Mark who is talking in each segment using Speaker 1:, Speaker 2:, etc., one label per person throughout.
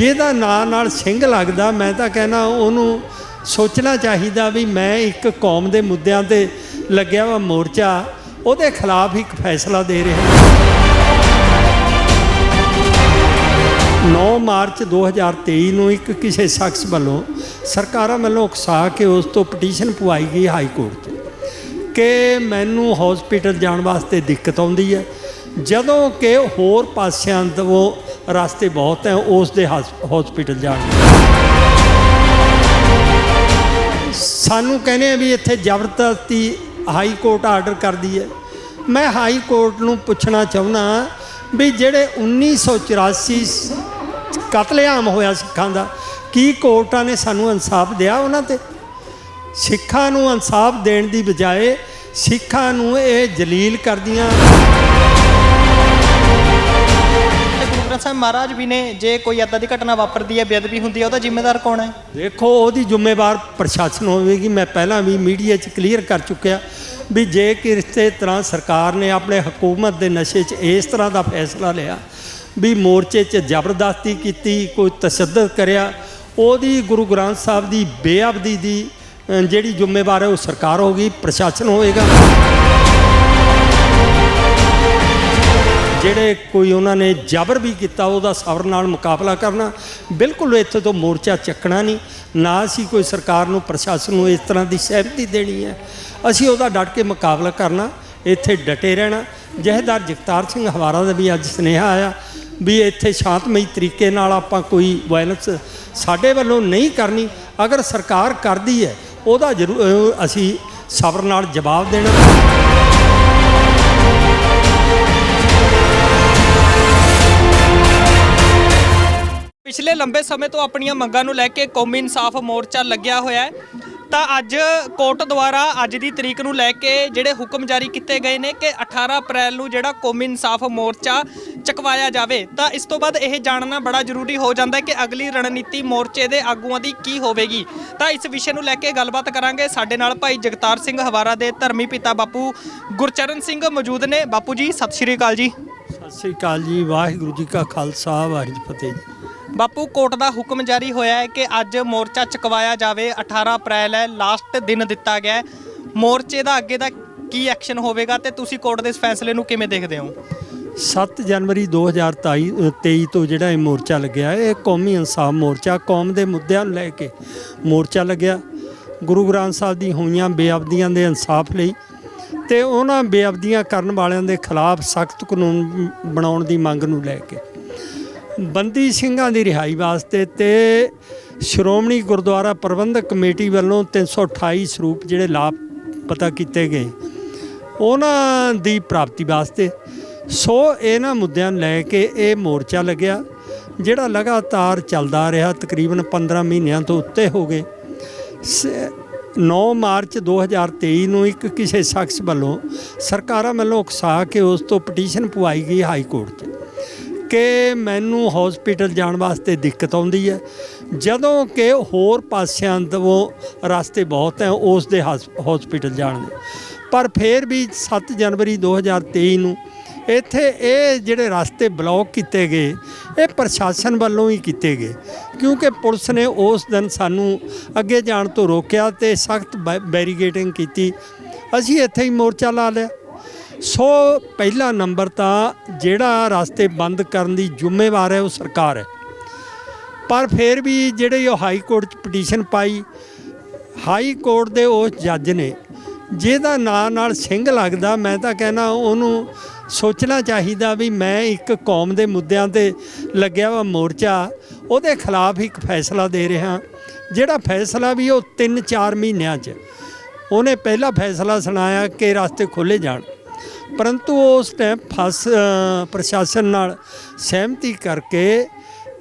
Speaker 1: ਜਿਹਦਾ ਨਾਂ ਨਾਲ ਸਿੰਘ ਲੱਗਦਾ, ਮੈਂ ਤਾਂ ਕਹਿਣਾ ਉਹਨੂੰ ਸੋਚਣਾ ਚਾਹੀਦਾ ਵੀ ਮੈਂ ਇੱਕ ਕੌਮ ਦੇ ਮੁੱਦਿਆਂ ਤੇ ਲੱਗਿਆ ਵਾ ਮੋਰਚਾ, ਉਹਦੇ ਖਿਲਾਫ ਇੱਕ ਫੈਸਲਾ ਦੇ ਰਿਹਾ। ਹਾਂ 9 ਮਾਰਚ 2023 ਨੂੰ ਇੱਕ ਕਿਸੇ ਸ਼ਖਸ ਵੱਲੋਂ ਸਰਕਾਰਾਂ ਵੱਲੋਂ ਉਕਸਾ ਕੇ ਉਸ ਤੋਂ ਪਟੀਸ਼ਨ ਪਵਾਈ ਗਈ ਹਾਈ ਕੋਰਟ 'ਚ ਕਿ ਮੈਨੂੰ ਹਸਪੀਟਲ ਜਾਣ ਵਾਸਤੇ ਦਿੱਕਤ ਆਉਂਦੀ ਹੈ। ਜਦੋਂ ਕਿ ਹੋਰ ਪਾਸਿਆਂ ਤੋਂ ਰਸਤੇ ਬਹੁਤ ਹੈ, ਉਸ ਦੇ ਹਸਪੀਟਲ ਜਾਣ ਦੇ ਸਾਨੂੰ ਕਹਿੰਦੇ ਆ ਵੀ ਇੱਥੇ ਜ਼ਬਰਦਸਤੀ ਹਾਈ ਕੋਰਟ ਆਰਡਰ ਕਰਦੀ ਹੈ। ਮੈਂ ਹਾਈ ਕੋਰਟ ਨੂੰ ਪੁੱਛਣਾ ਚਾਹੁੰਦਾ ਵੀ ਜਿਹੜੇ 1984 ਕਤਲੇਆਮ ਹੋਇਆ ਸਿੱਖਾਂ ਦਾ, ਕੀ ਕੋਰਟਾਂ ਨੇ ਸਾਨੂੰ ਇਨਸਾਫ ਦਿਆ ਉਹਨਾਂ ਤੇ? ਸਿੱਖਾਂ ਨੂੰ ਇਨਸਾਫ ਦੇਣ ਦੀ ਬਜਾਏ ਸਿੱਖਾਂ ਨੂੰ ਇਹ ਜਲੀਲ ਕਰਦੀਆਂ।
Speaker 2: ਤੇ ਸਾਹਿਬ ਮਹਾਰਾਜ ਵੀ ਨੇ, ਜੇ ਕੋਈ ਏਦਾਂ ਦੀ ਘਟਨਾ ਵਾਪਰਦੀ ਹੈ, ਬੇਅਦਬੀ ਹੁੰਦੀ ਹੈ, ਉਹਦਾ ਜ਼ਿੰਮੇਦਾਰ ਕੌਣ ਹੈ?
Speaker 1: ਦੇਖੋ, ਉਹਦੀ ਜ਼ਿੰਮੇਵਾਰ ਪ੍ਰਸ਼ਾਸਨ ਹੋਵੇਗੀ। ਮੈਂ ਪਹਿਲਾਂ ਵੀ ਮੀਡੀਆ 'ਚ ਕਲੀਅਰ ਕਰ ਚੁੱਕਿਆ ਵੀ ਜੇ ਕਿਸੇ ਤਰ੍ਹਾਂ ਸਰਕਾਰ ਨੇ ਆਪਣੇ ਹਕੂਮਤ ਦੇ ਨਸ਼ੇ 'ਚ ਇਸ ਤਰ੍ਹਾਂ ਦਾ ਫੈਸਲਾ ਲਿਆ ਵੀ ਮੋਰਚੇ 'ਚ ਜ਼ਬਰਦਸਤੀ ਕੀਤੀ, ਕੋਈ ਤਸ਼ੱਦਦ ਕਰਿਆ, ਉਹਦੀ ਗੁਰੂ ਗ੍ਰੰਥ ਸਾਹਿਬ ਦੀ ਬੇਅਬਦੀ ਦੀ ਜਿਹੜੀ ਜ਼ਿੰਮੇਵਾਰ ਹੈ, ਉਹ ਸਰਕਾਰ ਹੋਗੀ ਪ੍ਰਸ਼ਾਸਨ ਹੋਏਗਾ ਜਿਹੜੇ ਕੋਈ ਉਹਨਾਂ ਨੇ ਜ਼ਬਰ ਵੀ ਕੀਤਾ, ਉਹਦਾ ਸਬਰ ਨਾਲ ਮੁਕਾਬਲਾ ਕਰਨਾ, ਬਿਲਕੁਲ ਇੱਥੇ ਤੋਂ ਮੋਰਚਾ ਚੱਕਣਾ ਨਹੀਂ। ਨਾ ਅਸੀਂ ਕੋਈ ਸਰਕਾਰ ਨੂੰ, ਪ੍ਰਸ਼ਾਸਨ ਨੂੰ ਇਸ ਤਰ੍ਹਾਂ ਦੀ ਸਹਿਮਤੀ ਦੇਣੀ ਹੈ। ਅਸੀਂ ਉਹਦਾ ਡਟ ਕੇ ਮੁਕਾਬਲਾ ਕਰਨਾ, ਇੱਥੇ ਡਟੇ ਰਹਿਣਾ। ਜਹੇਦਾਰ ਜਗਤਾਰ ਸਿੰਘ ਹਵਾਰਾ ਦਾ ਵੀ ਅੱਜ ਸੁਨੇਹਾ ਆਇਆ ਵੀ ਇੱਥੇ ਸ਼ਾਂਤਮਈ ਤਰੀਕੇ ਨਾਲ ਆਪਾਂ ਕੋਈ ਵਾਇਲੈਂਸ ਸਾਡੇ ਵੱਲੋਂ ਨਹੀਂ ਕਰਨੀ। ਅਗਰ ਸਰਕਾਰ ਕਰਦੀ ਹੈ, ਉਹਦਾ ਜ਼ਰੂਰ ਅਸੀਂ ਸਬਰ ਨਾਲ ਜਵਾਬ ਦੇਣਾ।
Speaker 2: ਪਿਛਲੇ ਲੰਬੇ ਸਮੇਂ ਤੋਂ ਆਪਣੀਆਂ ਮੰਗਾਂ ਨੂੰ ਲੈ ਕੇ ਕੌਮੀ ਇਨਸਾਫ ਮੋਰਚਾ ਲੱਗਿਆ ਹੋਇਆ ਹੈ। ਤਾਂ ਅੱਜ ਕੋਰਟ ਦੁਆਰਾ ਅੱਜ ਦੀ ਤਰੀਕ ਨੂੰ ਲੈ ਕੇ ਜਿਹੜੇ ਹੁਕਮ ਜਾਰੀ ਕੀਤੇ ਗਏ ਨੇ ਕਿ 18 ਅਪ੍ਰੈਲ ਨੂੰ ਜਿਹੜਾ ਕੌਮੀ ਇਨਸਾਫ ਮੋਰਚਾ ਚਕਵਾਇਆ ਜਾਵੇ, ਤਾਂ ਇਸ ਤੋਂ ਬਾਅਦ ਇਹ ਜਾਣਨਾ ਬੜਾ ਜ਼ਰੂਰੀ ਹੋ ਜਾਂਦਾ ਹੈ ਕਿ ਅਗਲੀ ਰਣਨੀਤੀ ਮੋਰਚੇ ਦੇ ਆਗੂਆਂ ਦੀ ਕੀ ਹੋਵੇਗੀ। ਤਾਂ ਇਸ ਵਿਸ਼ੇ ਨੂੰ ਲੈ ਕੇ ਗੱਲਬਾਤ ਕਰਾਂਗੇ ਸਾਡੇ ਨਾਲ ਭਾਈ ਜਗਤਾਰ ਸਿੰਘ ਹਵਾਰਾ ਦੇ ਧਰਮੀ ਪਿਤਾ ਬਾਪੂ ਗੁਰਚਰਨ ਸਿੰਘ ਮੌਜੂਦ ਨੇ। ਬਾਪੂ ਜੀ, ਸਤਿ ਸ਼੍ਰੀ ਅਕਾਲ ਜੀ।
Speaker 1: ਸਤਿ ਸ੍ਰੀ ਅਕਾਲ ਜੀ, ਵਾਹਿਗੁਰੂ ਜੀ ਕਾ ਖਾਲਸਾ, ਵਾਹਿਗੁਰੂ ਜੀ ਫਤਿਹ ਜੀ।
Speaker 2: ਬਾਪੂ, ਕੋਰਟ ਦਾ ਹੁਕਮ ਜਾਰੀ ਹੋਇਆ ਹੈ ਕਿ ਅੱਜ ਮੋਰਚਾ ਚੁਕਵਾਇਆ ਜਾਵੇ। 18 ਅਪ੍ਰੈਲ ਹੈ, ਲਾਸਟ ਦਿਨ ਦਿੱਤਾ ਗਿਆ ਹੈ। ਮੋਰਚੇ ਦਾ ਅੱਗੇ ਦਾ ਕੀ ਐਕਸ਼ਨ ਹੋਵੇਗਾ ਤੇ ਤੁਸੀਂ ਕੋਰਟ ਦੇ ਇਸ ਫੈਸਲੇ ਨੂੰ ਕਿਵੇਂ ਦੇਖਦੇ ਹੋ?
Speaker 1: 7 ਜਨਵਰੀ 2023 ਤੋਂ ਜਿਹੜਾ ਇਹ ਮੋਰਚਾ ਲੱਗਿਆ ਇਹ ਕੌਮੀ ਇਨਸਾਫ ਮੋਰਚਾ, ਕੌਮ ਦੇ ਮੁੱਦਿਆਂ ਨੂੰ ਲੈ ਕੇ ਮੋਰਚਾ ਲੱਗਿਆ। ਗੁਰੂ ਗ੍ਰੰਥ ਸਾਹਿਬ ਦੀ ਹੋਈਆਂ ਬੇਅਬਦੀਆਂ ਦੇ ਇਨਸਾਫ ਲਈ ਤੇ ਉਹਨਾਂ ਬੇਅਬਦੀਆਂ ਕਰਨ ਵਾਲਿਆਂ ਦੇ ਖਿਲਾਫ ਸਖਤ ਕਾਨੂੰਨ ਬਣਾਉਣ ਦੀ ਮੰਗ ਨੂੰ ਲੈ ਕੇ। ਬੰਦੀ ਸਿੰਘਾਂ ਦੀ ਰਿਹਾਈ ਵਾਸਤੇ ਤੇ ਸ਼੍ਰੋਮਣੀ ਗੁਰਦੁਆਰਾ ਪ੍ਰਬੰਧਕ ਕਮੇਟੀ ਵੱਲੋਂ 328 ਸਰੂਪ ਜਿਹੜੇ ਲਾਭ ਪਤਾ ਕੀਤੇ ਗਏ, ਉਹਨਾਂ ਦੀ ਪ੍ਰਾਪਤੀ ਵਾਸਤੇ ਸੋ ਇਹਨਾਂ ਮੁੱਦਿਆਂ ਨੂੰ ਲੈ ਕੇ ਇਹ ਮੋਰਚਾ ਲੱਗਿਆ, ਜਿਹੜਾ ਲਗਾਤਾਰ ਚੱਲਦਾ ਰਿਹਾ ਤਕਰੀਬਨ 15 ਮਹੀਨਿਆਂ ਤੋਂ ਉੱਤੇ ਹੋ ਗਏ। ਸ- 9 ਮਾਰਚ 2023 ਨੂੰ ਇੱਕ ਕਿਸੇ ਸ਼ਖਸ ਵੱਲੋਂ ਸਰਕਾਰਾਂ ਵੱਲੋਂ ਉਕਸਾ ਕੇ ਉਸ ਤੋਂ ਪਟੀਸ਼ਨ ਪਵਾਈ ਗਈ ਹਾਈ ਕੋਰਟ 'ਚ ਕਿ ਮੈਨੂੰ ਹਸਪੀਟਲ ਜਾਣ ਵਾਸਤੇ ਦਿੱਕਤ ਆਉਂਦੀ ਹੈ। ਜਦੋਂ ਕਿ ਹੋਰ ਪਾਸਿਆਂ ਤੋਂ ਰਸਤੇ ਬਹੁਤ ਹੈ, ਉਸ ਦੇ ਹਸਪੀਟਲ ਜਾਣ ਦੇ। ਪਰ ਫਿਰ ਵੀ 7 ਜਨਵਰੀ 2023 ਨੂੰ ਇੱਥੇ ਇਹ ਜਿਹੜੇ ਰਸਤੇ ਬਲੌਕ ਕੀਤੇ ਗਏ, ਇਹ ਪ੍ਰਸ਼ਾਸਨ ਵੱਲੋਂ ਹੀ ਕੀਤੇ ਗਏ। ਕਿਉਂਕਿ ਪੁਲਿਸ ਨੇ ਉਸ ਦਿਨ ਸਾਨੂੰ ਅੱਗੇ ਜਾਣ ਤੋਂ ਰੋਕਿਆ ਤੇ ਸਖਤ ਬੈਰੀਗੇਟਿੰਗ ਕੀਤੀ। ਅਸੀਂ ਇੱਥੇ ਹੀ ਮੋਰਚਾ ਲਾ ਲਿਆ। ਸੋ ਪਹਿਲਾ ਨੰਬਰ ਤਾਂ ਜਿਹੜਾ ਰਸਤੇ ਬੰਦ ਕਰਨ ਦੀ ਜ਼ਿੰਮੇਵਾਰ ਹੈ ਉਹ ਸਰਕਾਰ ਹੈ। ਪਰ ਫਿਰ ਵੀ ਜਿਹੜੇ ਉਹ ਹਾਈ ਕੋਰਟ 'ਚ ਪਟੀਸ਼ਨ ਪਾਈ, ਹਾਈ ਕੋਰਟ ਦੇ ਉਸ ਜੱਜ ਨੇ, ਜਿਹਦਾ ਨਾਂ ਨਾਲ ਸਿੰਘ ਲੱਗਦਾ, ਮੈਂ ਤਾਂ ਕਹਿਣਾ ਉਹਨੂੰ ਸੋਚਣਾ ਚਾਹੀਦਾ ਵੀ ਮੈਂ ਇੱਕ ਕੌਮ ਦੇ ਮੁੱਦਿਆਂ ਤੇ ਲੱਗਿਆ ਵਾ ਮੋਰਚਾ, ਉਹਦੇ ਖਿਲਾਫ ਇੱਕ ਫੈਸਲਾ ਦੇ ਰਿਹਾ। ਜਿਹੜਾ ਫੈਸਲਾ ਵੀ ਉਹ 3-4 ਮਹੀਨਿਆਂ 'ਚ, ਉਹਨੇ ਪਹਿਲਾ ਫੈਸਲਾ ਸੁਣਾਇਆ ਕਿ ਰਸਤੇ ਖੋਲੇ ਜਾਣ। ਪਰੰਤੂ ਉਸ ਟਾਈਮ ਫਸ ਪ੍ਰਸ਼ਾਸਨ ਨਾਲ ਸਹਿਮਤੀ ਕਰਕੇ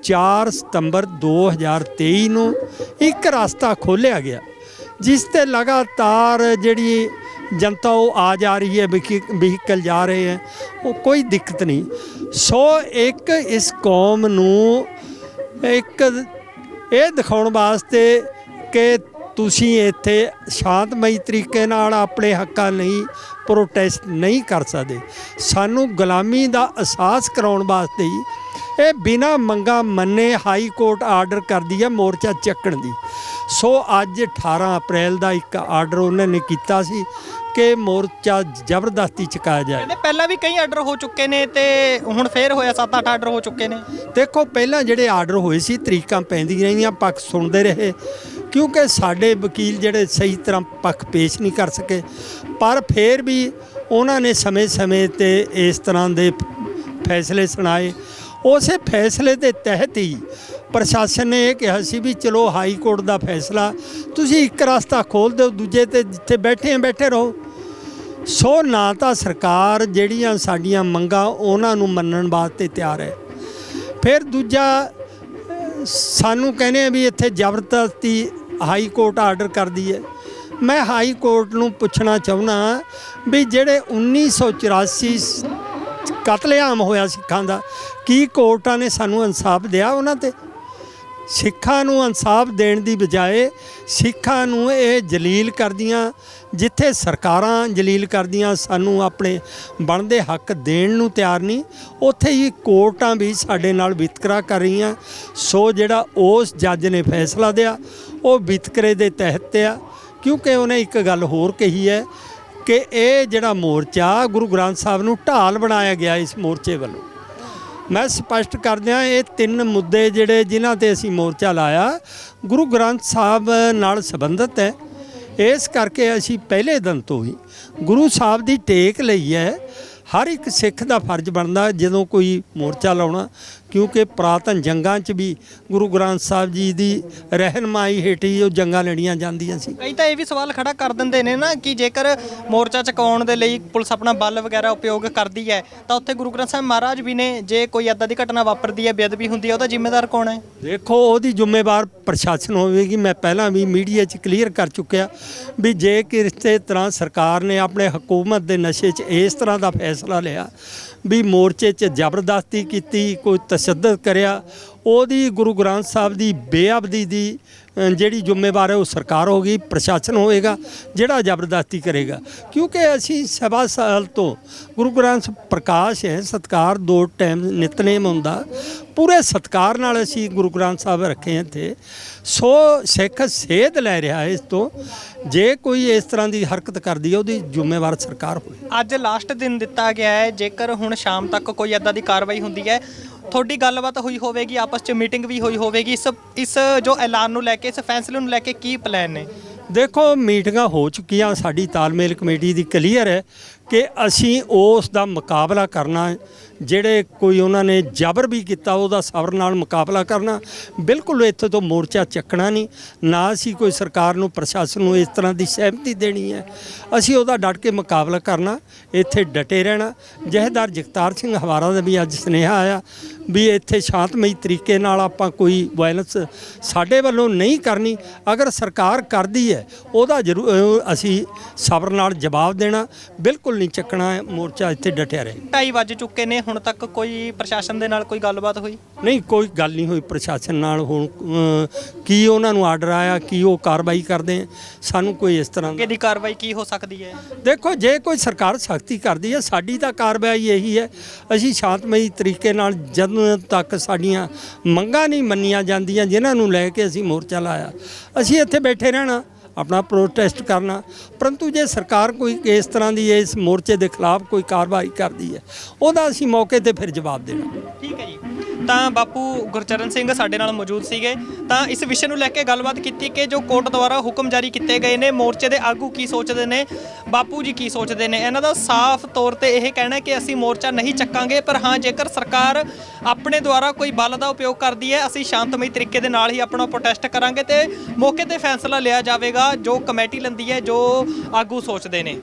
Speaker 1: 4 ਸਤੰਬਰ 2023 ਨੂੰ ਇੱਕ ਰਸਤਾ ਖੋਲ੍ਹਿਆ ਗਿਆ, ਜਿਸ ਤੇ ਲਗਾਤਾਰ ਜਿਹੜੀ ਜਨਤਾ ਉਹ ਆ ਜਾ ਰਹੀ ਹੈ ਵਹੀਕਲ ਜਾ ਰਹੇ ਹੈ, ਉਹ ਕੋਈ ਦਿੱਕਤ ਨਹੀਂ। ਸੋ ਇੱਕ ਇਸ ਕੌਮ ਨੂੰ ਇੱਕ ਇਹ ਦਿਖਾਉਣ ਵਾਸਤੇ ਕਿ ਤੁਸੀਂ ਇੱਥੇ ਸ਼ਾਂਤਮਈ ਤਰੀਕੇ ਨਾਲ ਆਪਣੇ ਹੱਕਾਂ ਲਈ ਪ੍ਰੋਟੈਸਟ ਨਹੀਂ ਕਰ ਸਕਦੇ। ਸਾਨੂੰ ਗੁਲਾਮੀ ਦਾ ਅਹਿਸਾਸ ਕਰਾਉਣ ਵਾਸਤੇ ਹੀ ਇਹ ਬਿਨਾ ਮੰਗਾ ਮੰਨੇ ਹਾਈ ਕੋਰਟ ਆਰਡਰ ਕਰਦੀ ਹੈ ਮੋਰਚਾ ਚੱਕਣ ਦੀ। ਸੋ ਅੱਜ 18 ਅਪ੍ਰੈਲ ਦਾ ਇੱਕ ਆਰਡਰ ਉਹਨਾਂ ਨੇ ਕੀਤਾ ਸੀ ਕਿ ਮੋਰਚਾ ਜ਼ਬਰਦਸਤੀ ਚੁਕਾਇਆ ਜਾਏ।
Speaker 2: ਕਹਿੰਦੇ ਪਹਿਲਾਂ ਵੀ ਕਈ ਆਰਡਰ ਹੋ ਚੁੱਕੇ ਨੇ ਤੇ ਹੁਣ ਫੇਰ ਹੋਇਆ 7-8 ਆਰਡਰ ਹੋ ਚੁੱਕੇ ਨੇ।
Speaker 1: ਦੇਖੋ ਪਹਿਲਾਂ ਜਿਹੜੇ ਆਰਡਰ ਹੋਏ ਸੀ ਤਰੀਕਾਂ ਪੈਂਦੀਆਂ ਰਹੀਆਂ ਪੱਖ ਸੁਣਦੇ ਰਹੇ। ਕਿਉਂਕਿ ਸਾਡੇ ਵਕੀਲ ਜਿਹੜੇ ਸਹੀ ਤਰ੍ਹਾਂ ਪੱਖ ਪੇਸ਼ ਨਹੀਂ ਕਰ ਸਕੇ, ਪਰ ਫਿਰ ਵੀ ਉਹਨਾਂ ਨੇ ਸਮੇਂ-ਸਮੇਂ ਤੇ ਇਸ ਤਰ੍ਹਾਂ ਦੇ ਫੈਸਲੇ ਸੁਣਾਏ। ਉਸੇ ਫੈਸਲੇ ਦੇ ਤਹਿਤ ਹੀ ਪ੍ਰਸ਼ਾਸਨ ਨੇ ਇਹ ਕਿਹਾ ਸੀ ਵੀ ਚਲੋ ਹਾਈ ਕੋਰਟ ਦਾ ਫੈਸਲਾ, ਤੁਸੀਂ ਇੱਕ ਰਸਤਾ ਖੋਲ ਦਿਓ, ਦੂਜੇ ਤੇ ਜਿੱਥੇ ਬੈਠੇ ਆ, ਬੈਠੇ ਰਹੋ। ਸੋ ਨਾ ਤਾਂ ਸਰਕਾਰ ਜਿਹੜੀਆਂ ਸਾਡੀਆਂ ਮੰਗਾਂ ਉਹਨਾਂ ਨੂੰ ਮੰਨਣ ਵਾਸਤੇ ਤਿਆਰ ਹੈ। ਫਿਰ ਦੂਜਾ ਸਾਨੂੰ ਕਹਿੰਦੇ ਆ ਵੀ ਇੱਥੇ ਜ਼ਬਰਦਸਤੀ ਹਾਈ ਕੋਰਟ ਆਰਡਰ ਕਰਦੀ ਹੈ। ਮੈਂ ਹਾਈ ਕੋਰਟ ਨੂੰ ਪੁੱਛਣਾ ਚਾਹੁੰਦਾ ਵੀ ਜਿਹੜੇ 1984 ਸ- ਕਤਲੇਆਮ ਹੋਇਆ ਸਿੱਖਾਂ ਦਾ, ਕੀ ਕੋਰਟਾਂ ਨੇ ਸਾਨੂੰ ਇਨਸਾਫ ਦਿਆ ਉਹਨਾਂ ਤੇ? ਸਿੱਖਾਂ ਨੂੰ ਇਨਸਾਫ ਦੇਣ ਦੀ ਬਜਾਏ ਸਿੱਖਾਂ ਨੂੰ ਇਹ ਜਲੀਲ ਕਰਦੀਆਂ, ਜਿੱਥੇ ਸਰਕਾਰਾਂ ਜਲੀਲ ਕਰਦੀਆਂ, ਸਾਨੂੰ ਆਪਣੇ ਬਣਦੇ ਹੱਕ ਦੇਣ ਨੂੰ ਤਿਆਰ ਨਹੀਂ, ਉੱਥੇ ਹੀ ਕੋਰਟਾਂ ਵੀ ਸਾਡੇ ਨਾਲ ਵਿਤਕਰਾ ਕਰ ਰਹੀਆਂ। ਸੋ ਜਿਹੜਾ ਉਸ ਜੱਜ ਨੇ ਫੈਸਲਾ ਦਿਆ, ਉਹ ਵਿਤਕਰੇ ਦੇ ਤਹਿਤ ਆ। ਕਿਉਂਕਿ ਉਹਨੇ ਇੱਕ ਗੱਲ ਹੋਰ ਕਹੀ ਹੈ ਕਿ ਇਹ ਜਿਹੜਾ ਮੋਰਚਾ ਗੁਰੂ ਗ੍ਰੰਥ ਸਾਹਿਬ ਨੂੰ ਢਾਲ ਬਣਾਇਆ ਗਿਆ ਇਸ ਮੋਰਚੇ ਵੱਲੋਂ ਮੈਂ ਸਪਸ਼ਟ ਕਰਦਿਆਂ ਇਹ ਤਿੰਨ ਮੁੱਦੇ ਜਿਹੜੇ ਜਿਨ੍ਹਾਂ ਤੇ ਅਸੀਂ ਮੋਰਚਾ ਲਾਇਆ, ਗੁਰੂ ਗ੍ਰੰਥ ਸਾਹਿਬ ਨਾਲ ਸੰਬੰਧਿਤ ਹੈ। ਇਸ ਕਰਕੇ ਅਸੀਂ ਪਹਿਲੇ ਦਿਨ ਤੋਂ ਹੀ ਗੁਰੂ ਸਾਹਿਬ ਦੀ ਟੇਕ ਲਈ ਹੈ। ਹਰ ਇੱਕ ਸਿੱਖ ਦਾ ਫਰਜ਼ ਬਣਦਾ ਜਦੋਂ ਕੋਈ ਮੋਰਚਾ ਲਾਉਣਾ ਕਿਉਂਕਿ ਪੁਰਾਤਨ ਜੰਗਾਂ 'ਚ ਵੀ ਗੁਰੂ ਗ੍ਰੰਥ ਸਾਹਿਬ ਜੀ ਦੀ ਰਹਿਨਮਾਈ ਹੇਠ ਹੀ ਉਹ ਜੰਗਾਂ ਲੜੀਆਂ ਜਾਂਦੀਆਂ ਸੀ।
Speaker 2: ਕਈ ਤਾਂ ਇਹ ਵੀ ਸਵਾਲ ਖੜਾ ਕਰ ਦਿੰਦੇ ਨੇ ਨਾ ਕਿ ਜੇਕਰ ਮੋਰਚਾ ਚੁਕਾਉਣ ਦੇ ਲਈ ਪੁਲਿਸ ਆਪਣਾ ਬਲ ਵਗੈਰਾ ਉਪਯੋਗ ਕਰਦੀ ਹੈ ਤਾਂ ਉੱਥੇ ਗੁਰੂ ਗ੍ਰੰਥ ਸਾਹਿਬ ਮਹਾਰਾਜ ਵੀ ਨੇ ਜੇ ਕੋਈ ਏਦਾਂ ਦੀ ਘਟਨਾ ਵਾਪਰਦੀ ਹੈ ਬੇਅਦਬੀ ਹੁੰਦੀ ਹੈ ਉਹਦਾ ਜ਼ਿੰਮੇਦਾਰ ਕੌਣ ਹੈ?
Speaker 1: ਦੇਖੋ ਉਹਦੀ ਜ਼ਿੰਮੇਵਾਰ ਪ੍ਰਸ਼ਾਸਨ ਹੋਵੇਗੀ ਮੈਂ ਪਹਿਲਾਂ ਵੀ ਮੀਡੀਆ 'ਚ ਕਲੀਅਰ ਕਰ ਚੁੱਕਿਆ ਵੀ ਜੇ ਕਿਸੇ ਤਰ੍ਹਾਂ ਸਰਕਾਰ ਨੇ ਆਪਣੇ ਹਕੂਮਤ ਦੇ ਨਸ਼ੇ 'ਚ ਇਸ ਤਰ੍ਹਾਂ ਦਾ ਫੈਸਲਾ ਲਿਆ ਵੀ ਮੋਰਚੇ 'ਚ ਜ਼ਬਰਦਸਤੀ ਕੀਤੀ, ਕੋਈ ਤਸ਼ੱਦਦ ਕਰਿਆ। ਉਹਦੀ ਗੁਰੂ ਗ੍ਰੰਥ ਸਾਹਿਬ ਦੀ ਬੇਅਬਦੀ ਦੀ ਜਿਹੜੀ ਜ਼ਿੰਮੇਵਾਰ ਹੈ ਉਹ ਸਰਕਾਰ ਹੋਗੀ ਪ੍ਰਸ਼ਾਸਨ ਹੋਏਗਾ, ਜਿਹੜਾ ਜ਼ਬਰਦਸਤੀ ਕਰੇਗਾ। ਕਿਉਂਕਿ ਅਸੀਂ ਸਵਾ ਸਾਲ ਤੋਂ ਗੁਰੂ ਗ੍ਰੰਥ ਪ੍ਰਕਾਸ਼ ਹੈ, ਸਤਕਾਰ ਦੋ ਟਾਈਮ ਨਿਤਨੇਮ ਹੁੰਦਾ। ਪੂਰੇ ਸਤਕਾਰ ਨਾਲ ਅਸੀਂ ਗੁਰੂ ਗ੍ਰੰਥ ਸਾਹਿਬ ਰੱਖੇ ਹਾਂ ਇੱਥੇ। ਸੋ ਸਿੱਖ ਸੇਧ ਲੈ ਰਿਹਾ ਹੈ ਇਸ ਤੋਂ। ਜੇ ਕੋਈ ਇਸ ਤਰ੍ਹਾਂ ਦੀ ਹਰਕਤ ਕਰਦੀ ਹੈ, ਉਹਦੀ ਜ਼ਿੰਮੇਵਾਰ ਸਰਕਾਰ ਹੋਵੇ।
Speaker 2: ਅੱਜ ਲਾਸਟ ਦਿਨ ਦਿੱਤਾ ਗਿਆ ਹੈ। ਜੇਕਰ ਹੁਣ ਸ਼ਾਮ ਤੱਕ ਕੋਈ ਏਦਾਂ ਦੀ ਕਾਰਵਾਈ ਹੁੰਦੀ ਹੈ ਤੁਹਾਡੀ ਗੱਲਬਾਤ ਹੋਈ ਹੋਵੇਗੀ, ਆਪਸ 'ਚ ਮੀਟਿੰਗ ਵੀ ਹੋਈ ਹੋਵੇਗੀ। ਇਸ ਇਸ ਜੋ ਐਲਾਨ ਨੂੰ ਲੈ ਕੇ, ਇਸ ਫੈਸਲੇ ਨੂੰ ਲੈ ਕੇ ਕੀ ਪਲਾਨ ਨੇ?
Speaker 1: ਦੇਖੋ ਮੀਟਿੰਗਾਂ ਹੋ ਚੁੱਕੀਆਂ। ਸਾਡੀ ਤਾਲਮੇਲ ਕਮੇਟੀ ਦੀ ਕਲੀਅਰ ਹੈ ਕਿ ਅਸੀਂ ਉਸ ਦਾ ਮੁਕਾਬਲਾ ਕਰਨਾ ਜਿਹੜੇ ਕੋਈ ਉਹਨਾਂ ਨੇ ਜ਼ਬਰ ਵੀ ਕੀਤਾ ਉਹਦਾ ਸਬਰ ਨਾਲ ਮੁਕਾਬਲਾ ਕਰਨਾ, ਬਿਲਕੁਲ ਇੱਥੇ ਤੋਂ ਮੋਰਚਾ ਚੱਕਣਾ ਨਹੀਂ। ਨਾ ਅਸੀਂ ਕੋਈ ਸਰਕਾਰ ਨੂੰ, ਪ੍ਰਸ਼ਾਸਨ ਨੂੰ ਇਸ ਤਰ੍ਹਾਂ ਦੀ ਸਹਿਮਤੀ ਦੇਣੀ ਹੈ। ਅਸੀਂ ਉਹਦਾ ਡਟ ਕੇ ਮੁਕਾਬਲਾ ਕਰਨਾ, ਇੱਥੇ ਡਟੇ ਰਹਿਣਾ। ਜਹੇਦਾਰ ਜਗਤਾਰ ਸਿੰਘ ਹਵਾਰਾ ਦਾ ਵੀ ਅੱਜ ਸੁਨੇਹਾ ਆਇਆ ਵੀ ਇੱਥੇ ਸ਼ਾਂਤਮਈ ਤਰੀਕੇ ਨਾਲ ਆਪਾਂ ਕੋਈ ਵਾਇਲੈਂਸ ਸਾਡੇ ਵੱਲੋਂ ਨਹੀਂ ਕਰਨੀ। ਅਗਰ ਸਰਕਾਰ ਕਰਦੀ ਹੈ, ਉਹਦਾ ਜ਼ਰੂਰ ਅਸੀਂ ਸਬਰ ਨਾਲ ਜਵਾਬ ਦੇਣਾ। ਬਿਲਕੁਲ ਨਹੀਂ ਚੱਕਣਾ, ਮੋਰਚਾ ਇੱਥੇ ਡਟਿਆ ਰਹੇ।
Speaker 2: ਢਾਈ ਵੱਜ ਚੁੱਕੇ ਨੇ ਹੁਣ ਤੱਕ ਕੋਈ ਪ੍ਰਸ਼ਾਸਨ ਦੇ ਨਾਲ ਕੋਈ ਗੱਲਬਾਤ ਹੋਈ?
Speaker 1: ਨਹੀਂ ਕੋਈ ਗੱਲ ਨਹੀਂ ਹੋਈ ਪ੍ਰਸ਼ਾਸਨ ਨਾਲ ਹੁਣ ਕੀ ਉਹਨਾਂ ਨੂੰ ਆਰਡਰ ਆਇਆ ਕੀ ਉਹ ਕਾਰਵਾਈ ਕਰਦੇ ਆ ਸਾਨੂੰ ਕੋਈ ਇਸ ਤਰ੍ਹਾਂ ਦਾ
Speaker 2: ਅੱਗੇ ਦੀ ਕਾਰਵਾਈ ਕੀ ਹੋ ਸਕਦੀ ਹੈ?
Speaker 1: ਦੇਖੋ ਜੇ ਕੋਈ ਸਰਕਾਰ ਸਖਤੀ ਕਰਦੀ ਹੈ ਸਾਡੀ ਤਾਂ ਕਾਰਵਾਈ ਇਹੀ ਹੈ ਅਸੀਂ ਸ਼ਾਂਤਮਈ ਤਰੀਕੇ ਨਾਲ ਜਦੋਂ ਤੱਕ ਸਾਡੀਆਂ ਮੰਗਾਂ ਨਹੀਂ ਮੰਨੀਆਂ ਜਾਂਦੀਆਂ ਜਿਨ੍ਹਾਂ ਨੂੰ ਲੈ ਕੇ ਅਸੀਂ ਮੋਰਚਾ ਲਾਇਆ ਅਸੀਂ ਇੱਥੇ ਬੈਠੇ ਰਹਿਣਾ। ਆਪਣਾ ਪ੍ਰੋਟੈਸਟ ਕਰਨਾ। ਪਰੰਤੂ ਜੇ ਸਰਕਾਰ ਕੋਈ ਇਸ ਤਰ੍ਹਾਂ ਦੀ ਇਸ ਮੋਰਚੇ ਦੇ ਖਿਲਾਫ ਕੋਈ ਕਾਰਵਾਈ ਕਰਦੀ ਹੈ, ਉਹਦਾ ਅਸੀਂ ਮੌਕੇ ਤੇ ਫਿਰ ਜਵਾਬ ਦੇਣਾ।
Speaker 2: ਠੀਕ ਹੈ ਜੀ। ਤਾਂ ਬਾਪੂ ਗੁਰਚਰਨ ਸਿੰਘ ਸਾਡੇ ਨਾਲ ਮੌਜੂਦ ਸੀਗੇ। ਤਾਂ ਇਸ ਵਿਸ਼ੇ ਨੂੰ ਲੈ ਕੇ ਗੱਲਬਾਤ ਕੀਤੀ ਕਿ ਜੋ ਕੋਰਟ ਦੁਆਰਾ ਹੁਕਮ ਜਾਰੀ ਕੀਤੇ ਗਏ ਨੇ, ਮੋਰਚੇ ਦੇ ਆਗੂ ਕੀ ਸੋਚਦੇ ਨੇ, ਬਾਪੂ ਜੀ ਕੀ ਸੋਚਦੇ ਨੇ? ਇਹਨਾਂ ਦਾ ਸਾਫ਼ ਤੌਰ ਤੇ ਇਹ ਕਹਿਣਾ ਕਿ ਅਸੀਂ ਮੋਰਚਾ ਨਹੀਂ ਚੱਕਾਂਗੇ, ਪਰ ਹਾਂ, ਜੇਕਰ ਸਰਕਾਰ ਆਪਣੇ ਦੁਆਰਾ ਕੋਈ ਬਲ ਦਾ ਉਪਯੋਗ ਕਰਦੀ ਹੈ, ਅਸੀਂ ਸ਼ਾਂਤਮਈ ਤਰੀਕੇ ਦੇ ਨਾਲ ਹੀ ਆਪਣਾ ਪ੍ਰੋਟੈਸਟ ਕਰਾਂਗੇ ਤੇ ਮੌਕੇ ਤੇ ਫੈਸਲਾ ਲਿਆ ਜਾਵੇਗਾ, ਜੋ ਕਮੇਟੀ ਲੈਂਦੀ ਹੈ, ਜੋ ਆਗੂ ਸੋਚਦੇ ਨੇ।